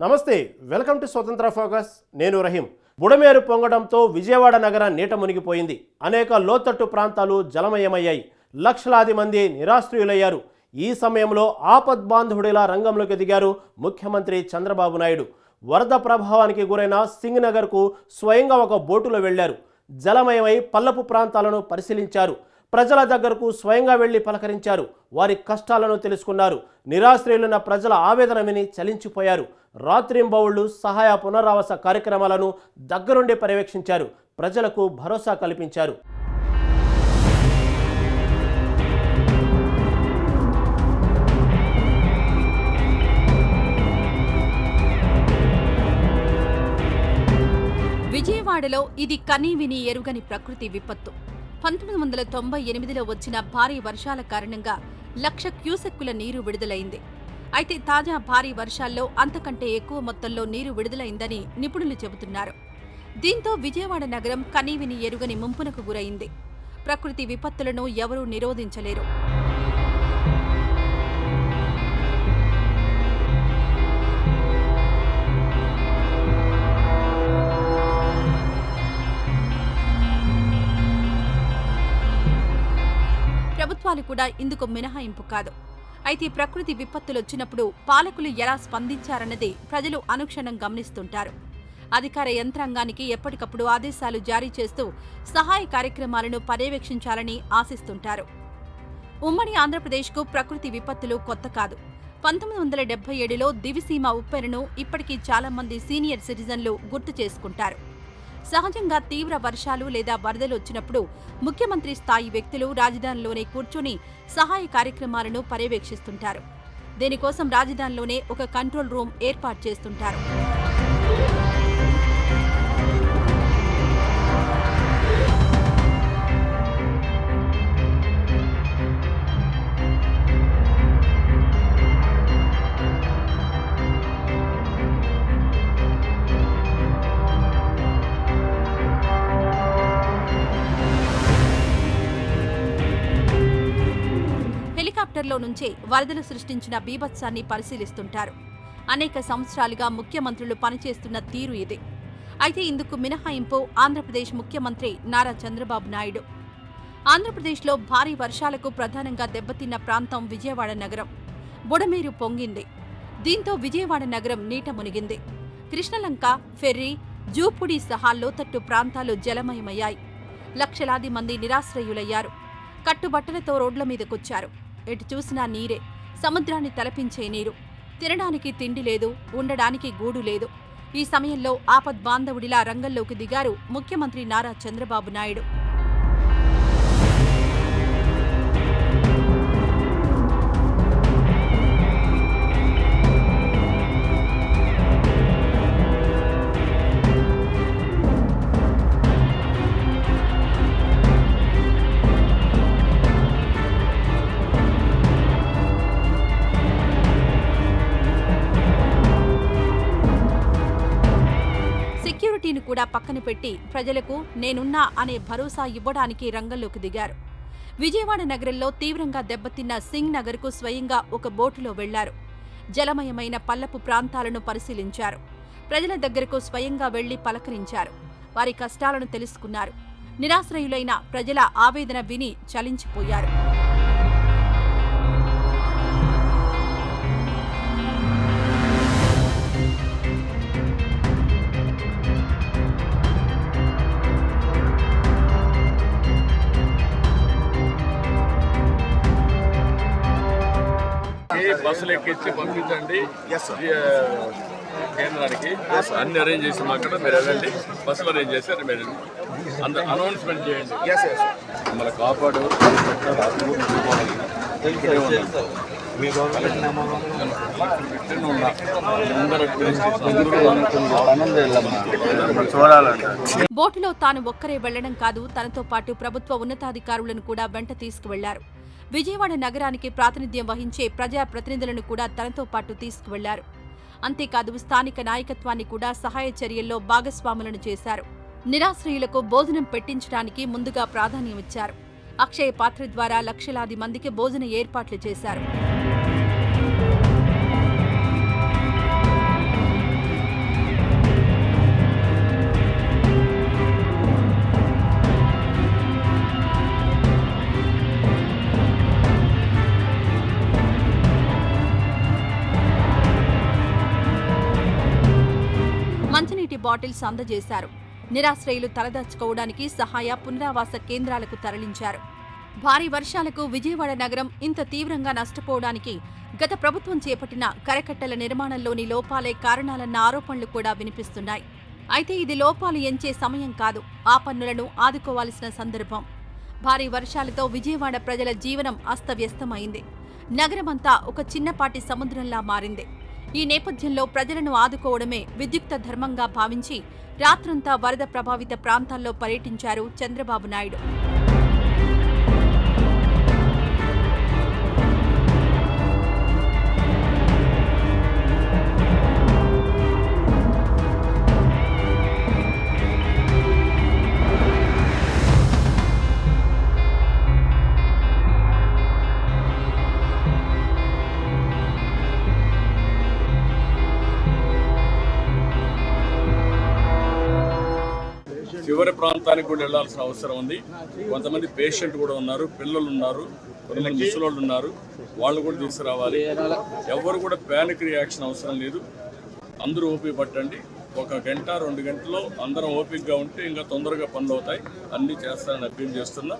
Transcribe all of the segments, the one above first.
నమస్తే welcome to స్వతంత్ర focus. నేను రహీం. బుడమేరు పొంగడంతో విజయవాడ నగరం నీట మునిగిపోయింది. అనేక లోతట్టు ప్రాంతాలు జలమయమయ్యాయి. లక్షలాది మంది నిరాశ్రయులయ్యారు. ఈ సమయంలో ఆపద్బాంధవుడిలా రంగంలోకి దిగారు ముఖ్యమంత్రి చంద్రబాబు నాయుడు. వరద ప్రభావానికి గురైన సింగ్ నగర్కు స్వయంగా ఒక బోటులో వెళ్ళారు. జలమయమై పల్లపు ప్రాంతాలను పరిశీలించారు. ప్రజల దగ్గరకు స్వయంగా వెళ్ళి పలకరించారు. వారి కష్టాలను తెలుసుకున్నారు. నిరాశ్రయులున్న ప్రజల ఆవేదన విని చలించిపోయారు. రాత్రింబవుళ్ళు సహాయ పునరావాస కార్యక్రమాలను దగ్గరుండి పర్యవేక్షించారు. ప్రజలకు భరోసా కల్పించారు. విజయవాడలో ఇది కనీ విని ఎరుగని ప్రకృతి విపత్తు. పంతొమ్మిది వందల తొంభై ఎనిమిదిలో వచ్చిన భారీ వర్షాల కారణంగా లక్ష క్యూసెక్కుల నీరు విడుదలైంది. అయితే తాజా భారీ వర్షాల్లో అంతకంటే ఎక్కువ మొత్తంలో నీరు విడుదలైందని నిపుణులు చెబుతున్నారు. దీంతో విజయవాడ నగరం కనీవిని ఎరుగని ముంపునకు గురైంది. ప్రకృతి విపత్తులను ఎవరూ నిరోధించలేరు. ప్రభుత్వాలు కూడా ఇందుకు మినహాయింపు కాదు. అయితే ప్రకృతి విపత్తులొచ్చినప్పుడు పాలకులు ఎలా స్పందించారన్నది ప్రజలు అనుక్షణం గమనిస్తుంటారు. అధికార యంత్రాంగానికి ఎప్పటికప్పుడు ఆదేశాలు జారీ చేస్తూ సహాయ కార్యక్రమాలను పర్యవేక్షించాలని ఆశిస్తుంటారు. ఉమ్మడి ఆంధ్రప్రదేశ్కు ప్రకృతి విపత్తులు కొత్త కాదు. పంతొమ్మిది వందల డెబ్బై ఏడులో దివిసీమ ఉప్పెనను ఇప్పటికీ చాలామంది సీనియర్ సిటిజన్లు గుర్తు చేసుకుంటారు. సహజంగా తీవ్ర వర్షాలు లేదా వరదలు వచ్చినప్పుడు ముఖ్యమంత్రి స్థాయి వ్యక్తులు రాజధానిలోనే కూర్చొని సహాయ కార్యక్రమాలను పర్యవేక్షిస్తుంటారు. దీనికోసం రాజధానిలోనే ఒక కంట్రోల్ రూమ్ ఏర్పాటు చేస్తుంటారు. హెలికాప్టర్లో నుంచే వరదలు సృష్టించిన బీభత్సాన్ని పరిశీలిస్తుంటారు. అనేక సంవత్సరాలుగా ముఖ్యమంత్రులు పనిచేస్తున్న తీరు ఇది. అయితే ఇందుకు మినహాయింపు ఆంధ్రప్రదేశ్ ముఖ్యమంత్రి నారా చంద్రబాబు నాయుడు. ఆంధ్రప్రదేశ్లో భారీ వర్షాలకు ప్రధానంగా దెబ్బతిన్న ప్రాంతం విజయవాడ నగరం. బుడమేరు పొంగింది. దీంతో విజయవాడ నగరం నీట మునిగింది. కృష్ణలంక ఫెర్రీ జూపుడి సహా లోతట్టు ప్రాంతాలు జలమయమయ్యాయి. లక్షలాది మంది నిరాశ్రయులయ్యారు. కట్టుబట్టలతో రోడ్ల మీదకొచ్చారు. ఎటు చూసినా నీరే. సముద్రాన్ని తలపించే నీరు. తినడానికి తిండి లేదు ఉండడానికి గూడు లేదు. ఈ సమయంలో ఆపద్బాంధవుడిలా రంగంలోకి దిగారు ముఖ్యమంత్రి నారా చంద్రబాబు నాయుడు. కూడా పక్కన పెట్టి ప్రజలకు నేనున్నా అనే భరోసా ఇవ్వడానికి రంగంలోకి దిగారు. విజయవాడ నగరంలో తీవ్రంగా దెబ్బతిన్న సింగ్ నగర్కు స్వయంగా ఒక బోటులో వెళ్ళారు. జలమయమైన పల్లపు ప్రాంతాలను పరిశీలించారు. ప్రజల దగ్గరకు స్వయంగా వెళ్ళి పలకరించారు. వారి కష్టాలను తెలుసుకున్నారు. నిరాశ్రయులైన ప్రజల ఆవేదన విని చలించిపోయారు. ఈ బస్సులు ఎక్కించి పంపించండి. కేంద్రానికి అన్ని అరేంజ్ చేసి అక్కడ మీరు వెళ్ళండి. బస్సులు అరేంజ్ చేసి మీరు అందరు అనౌన్స్మెంట్ చేయండి. మమ్మల్ని కాపాడు. బోటులో తాను ఒక్కరే వెళ్ళడం కాదు తనతో పాటు ప్రభుత్వ ఉన్నతాధికారులను కూడా వెంట తీసుకువెళ్ళారు. విజయవాడ నగరానికి ప్రాతినిధ్యం వహించే ప్రజా ప్రతినిధులను కూడా తనతో పాటు తీసుకువెళ్ళారు. అంతేకాదు స్థానిక నాయకత్వాన్ని కూడా సహాయ చర్యల్లో భాగస్వాములను చేశారు. నిరాశ్రయులకు భోజనం పెట్టించడానికి ముందుగా ప్రాధాన్యమిచ్చారు అక్షయ పాత్ర ద్వారా లక్షలాది మందికి భోజన ఏర్పాట్లు చేశారు. బాటిల్స్ అందజేశారు. నిరాశ్రయులు తలదాచుకోవడానికి సహాయ పునరావాస కేంద్రాలకు తరలించారు. భారీ వర్షాలకు విజయవాడ నగరం ఇంత తీవ్రంగా నష్టపోవడానికి గత ప్రభుత్వం చేపట్టిన కరకట్టల నిర్మాణంలోని లోపాలే కారణాలన్న ఆరోపణలు కూడా వినిపిస్తున్నాయి. అయితే ఇది లోపాలు ఎంచే సమయం కాదు ఆ పన్నులను ఆదుకోవాల్సిన సందర్భం. భారీ వర్షాలతో విజయవాడ ప్రజల జీవనం అస్తవ్యస్తమైంది. నగరమంతా ఒక చిన్నపాటి సముద్రంలా మారింది. ఈ నేపథ్యంలో ప్రజలను ఆదుకోవడమే విద్యుక్త ధర్మంగా భావించి రాత్రంతా వరద ప్రభావిత ప్రాంతాల్లో పర్యటించారు చంద్రబాబు నాయుడు. ప్రాంతానికి కూడా వెళ్ళాల్సిన అవసరం ఉంది. కొంతమంది పేషెంట్ కూడా ఉన్నారు పిల్లలు ఉన్నారు కొంతమంది ముసలోళ్ళు ఉన్నారు. వాళ్ళు కూడా తీసుకురావాలి. ఎవరు కూడా ప్యానిక్ రియాక్షన్ అవసరం లేదు. అందరూ ఓపిక పట్టండి. ఒక గంట రెండు గంటలో అందరం ఓపికగా ఉంటే ఇంకా తొందరగా పనులు అవుతాయి. అన్నీ చేస్తానని అప్పీల్ చేస్తున్నా.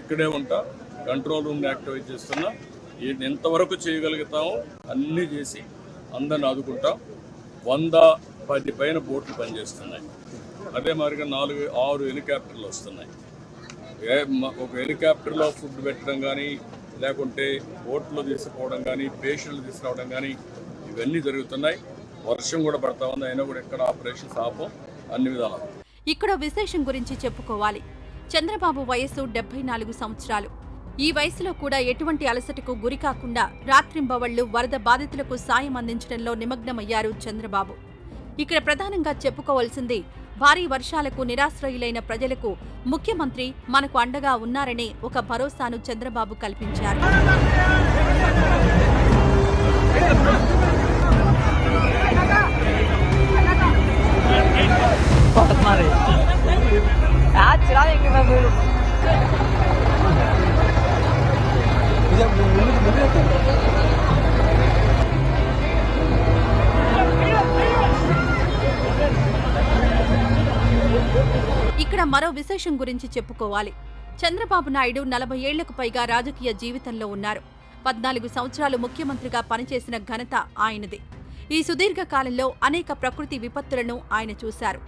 ఇక్కడే ఉంటా. కంట్రోల్ రూమ్ని యాక్టివేట్ చేస్తున్నా. ఎంతవరకు చేయగలుగుతామో అన్నీ చేసి అందరిని ఆదుకుంటాం. వంద పది పైన బోట్లు పనిచేస్తున్నాయి. అదే మాదిరిగా నాలుగు ఆరు హెలికాప్టర్లు వస్తున్నాయి. ఏ ఒక హెలికాప్టర్లో ఫుడ్ పెట్టడం కానీ లేకుంటే బోట్లు తీసుకుపోవడం కానీ పేషెంట్లు తీసుకురావడం కానీ ఇవన్నీ జరుగుతున్నాయి. వర్షం కూడా పడతా ఉంది అయినా కూడా ఎక్కడ ఆపరేషన్స్ ఆపం అన్ని విధాలు. ఇక్కడ విశేషం గురించి చెప్పుకోవాలి. చంద్రబాబు వయస్సు డెబ్బై నాలుగు సంవత్సరాలు. ఈ వయసులో కూడా ఎటువంటి అలసటకు గురి కాకుండా రాత్రింబవళ్ళు వరద బాధితులకు సాయం అందించడంలో నిమగ్నమయ్యారు చంద్రబాబు. ఇక్కడ ప్రధానంగా చెప్పుకోవాల్సింది భారీ వర్షాలకు నిరాశ్రయులైన ప్రజలకు ముఖ్యమంత్రి మనకు అండగా ఉన్నారనే ఒక భరోసాను చంద్రబాబు కల్పించారు. విశేషం గురించి చెప్పుకోవాలి. చంద్రబాబు నాయుడు నలభై ఏళ్ళకు పైగా రాజకీయ జీవితంలో ఉన్నారు. పద్నాలుగు సంవత్సరాలు ముఖ్యమంత్రిగా పనిచేసిన ఘనత ఆయనది. ఈ సుదీర్ఘ కాలంలో అనేక ప్రకృతి విపత్తులను ఆయన చూశారు.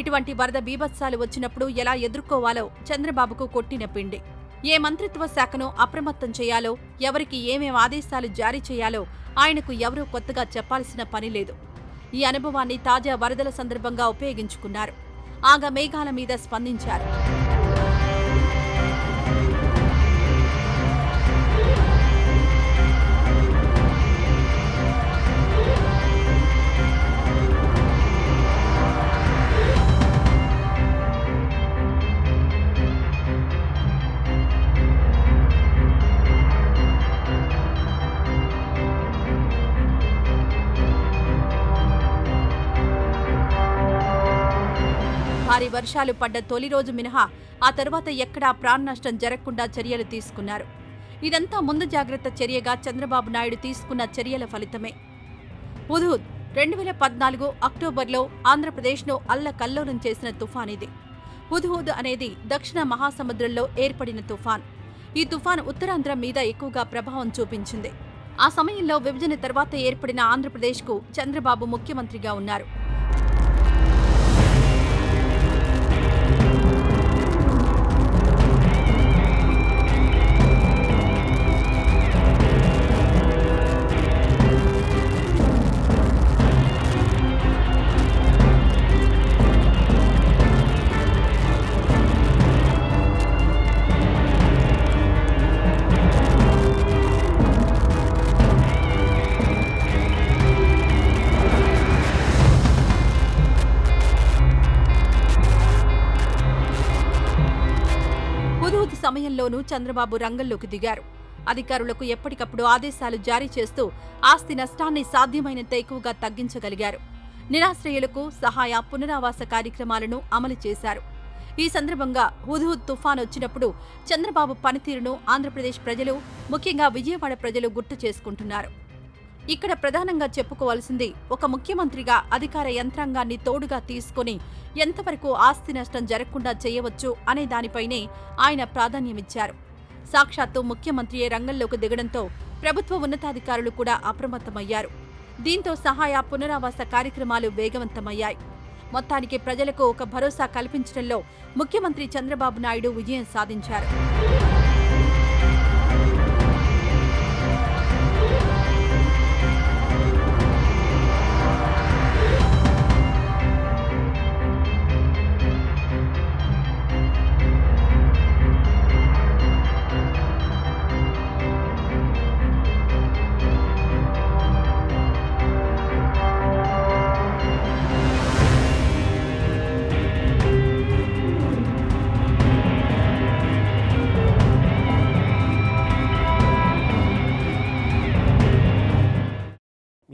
ఇటువంటి వరద బీభత్సాలు వచ్చినప్పుడు ఎలా ఎదుర్కోవాలో చంద్రబాబుకు కొట్టిన పిండి. ఏ మంత్రిత్వ శాఖను అప్రమత్తం చేయాలో ఎవరికి ఏమేం ఆదేశాలు జారీ చేయాలో ఆయనకు ఎవరూ కొత్తగా చెప్పాల్సిన పని లేదు. ఈ అనుభవాన్ని తాజా వరదల సందర్భంగా ఉపయోగించుకున్నారు. ఆగ మేఘాల మీద స్పందించారు. వర్షాలు పడ్డ తొలి రోజు మినహా ఆ తర్వాత ఎక్కడా ప్రాణ నష్టం జరగకుండా చర్యలు తీసుకున్నారు. ఇదంతా ముందు జాగ్రత్త చర్యగా చంద్రబాబు నాయుడు తీసుకున్న చర్యల ఫలితమే. ఉదూద్ రెండు వేల పద్నాలుగు అక్టోబర్లో ఆంధ్రప్రదేశ్ను అల్లకల్లోలం చేసిన తుఫాన్ ఇది. హుద్హుద్ అనేది దక్షిణ మహాసముద్రంలో ఏర్పడిన తుఫాన్. ఈ తుఫాన్ ఉత్తరాంధ్ర మీద ఎక్కువగా ప్రభావం చూపించింది. ఆ సమయంలో విభజన తర్వాత ఏర్పడిన ఆంధ్రప్రదేశ్కు చంద్రబాబు ముఖ్యమంత్రిగా ఉన్నారు. హుదూద్ సమయంలోనూ చంద్రబాబు రంగంలోకి దిగారు. అధికారులకు ఎప్పటికప్పుడు ఆదేశాలు జారీ చేస్తూ ఆస్తి నష్టాన్ని సాధ్యమైనంత ఎక్కువగా తగ్గించగలిగారు. నిరాశ్రయులకు సహాయ పునరావాస కార్యక్రమాలను అమలు చేశారు. ఈ సందర్భంగా హుద్హుద్ తుఫాన్ వచ్చినప్పుడు చంద్రబాబు పనితీరును ఆంధ్రప్రదేశ్ ప్రజలు ముఖ్యంగా విజయవాడ ప్రజలు గుర్తు చేసుకుంటున్నారు. ఇక్కడ ప్రధానంగా చెప్పుకోవాల్సింది ఒక ముఖ్యమంత్రిగా అధికార యంత్రాంగాన్ని తోడుగా తీసుకుని ఎంతవరకు ఆస్తి నష్టం జరగకుండా చేయవచ్చు అనే దానిపైనే ఆయన ప్రాధాన్యమిచ్చారు. సాక్షాత్తు ముఖ్యమంత్రియే రంగంలోకి దిగడంతో ప్రభుత్వ ఉన్నతాధికారులు కూడా అప్రమత్తమయ్యారు. దీంతో సహాయ పునరావాస కార్యక్రమాలు వేగవంతమయ్యాయి. మొత్తానికి ప్రజలకు ఒక భరోసా కల్పించడంలో ముఖ్యమంత్రి చంద్రబాబు నాయుడు విజయం సాధించారు.